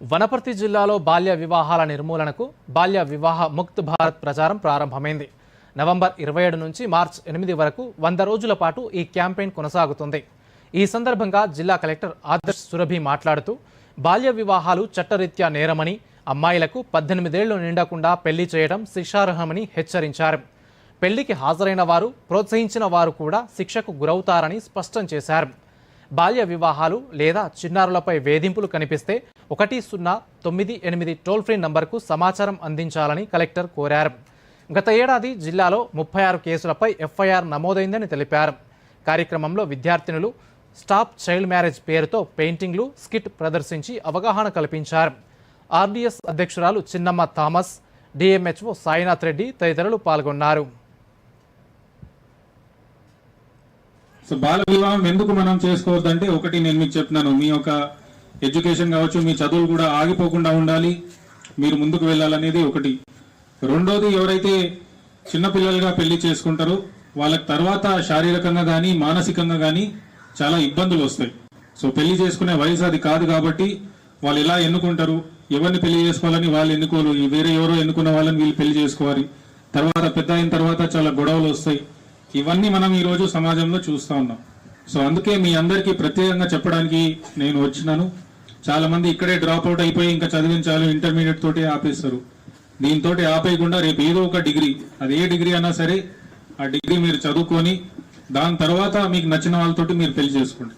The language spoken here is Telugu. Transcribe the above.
వనపర్తి జిల్లాలో బాల్య వివాహాల నిర్మూలనకు బాల్య వివాహ ముక్త్ భారత్ ప్రచారం ప్రారంభమైంది. నవంబర్ ఇరవై ఏడు నుంచి మార్చ్ ఎనిమిది వరకు వంద రోజుల పాటు ఈ క్యాంపెయిన్ కొనసాగుతుంది. ఈ సందర్భంగా జిల్లా కలెక్టర్ ఆదర్శ్ సురభి మాట్లాడుతూ బాల్య వివాహాలు చట్టరీత్యా నేరమని అమ్మాయిలకు పద్దెనిమిదేళ్ళు నిండకుండా పెళ్ళి చేయడం శిక్షార్హమని హెచ్చరించారు. పెళ్ళికి హాజరైన వారు ప్రోత్సహించిన వారు కూడా శిక్షకు గురవుతారని స్పష్టం చేశారు. బాల్య వివాహాలు లేదా చిన్నారులపై వేధింపులు కనిపిస్తే ఒకటి సున్నా తొమ్మిది ఎనిమిది టోల్ ఫ్రీ నంబర్కు సమాచారం అందించాలని కలెక్టర్ కోరారు. గత ఏడాది జిల్లాలో ముప్పై ఆరు కేసులపై ఎఫ్ఐఆర్ నమోదైందని తెలిపారు. కార్యక్రమంలో విద్యార్థినులు స్టాప్ చైల్డ్ మ్యారేజ్ పేరుతో పెయింటింగ్లు స్కిట్ ప్రదర్శించి అవగాహన కల్పించారు. ఆర్డీఎస్ అధ్యక్షురాలు చిన్నమ్మ థామస్ డిఎంహెచ్ఓ సాయినాథ్ రెడ్డి తదితరులు పాల్గొన్నారు. సో బాల వివాహం ఎందుకు మనం చేసుకోవద్దంటే ఒకటి నేను మీకు చెప్తున్నాను. మీ యొక్క ఎడ్యుకేషన్ కావచ్చు మీ చదువులు కూడా ఆగిపోకుండా ఉండాలి. మీరు ముందుకు వెళ్ళాలనేది ఒకటి. రెండోది ఎవరైతే చిన్నపిల్లలుగా పెళ్ళి చేసుకుంటారో వాళ్ళకి తర్వాత శారీరకంగా కానీ మానసికంగా కానీ చాలా ఇబ్బందులు వస్తాయి. సో పెళ్ళి చేసుకునే వయసు అది కాదు కాబట్టి వాళ్ళు ఎలా ఎన్నుకుంటారు ఎవరిని పెళ్ళి చేసుకోవాలని వాళ్ళు ఎన్నుకోరు వేరే ఎవరో ఎన్నుకున్న వాళ్ళని వీళ్ళు పెళ్ళి చేసుకోవాలి. తర్వాత పెద్ద అయిన తర్వాత చాలా గొడవలు వస్తాయి. ఇవన్నీ మనం ఈరోజు సమాజంలో చూస్తా ఉన్నాం. సో అందుకే మీ అందరికీ ప్రత్యేకంగా చెప్పడానికి నేను వచ్చినాను. చాలా మంది ఇక్కడే డ్రాప్ అవుట్ అయిపోయి ఇంకా చదివించాలి ఇంటర్మీడియట్ తోటి ఆపేస్తారు. దీంతో ఆపేయకుండా రేపు ఏదో ఒక డిగ్రీ అది ఏ డిగ్రీ అయినా సరే ఆ డిగ్రీ మీరు చదువుకొని దాని తర్వాత మీకు నచ్చిన వాళ్ళతోటి మీరు పెళ్ళి చేసుకోండి.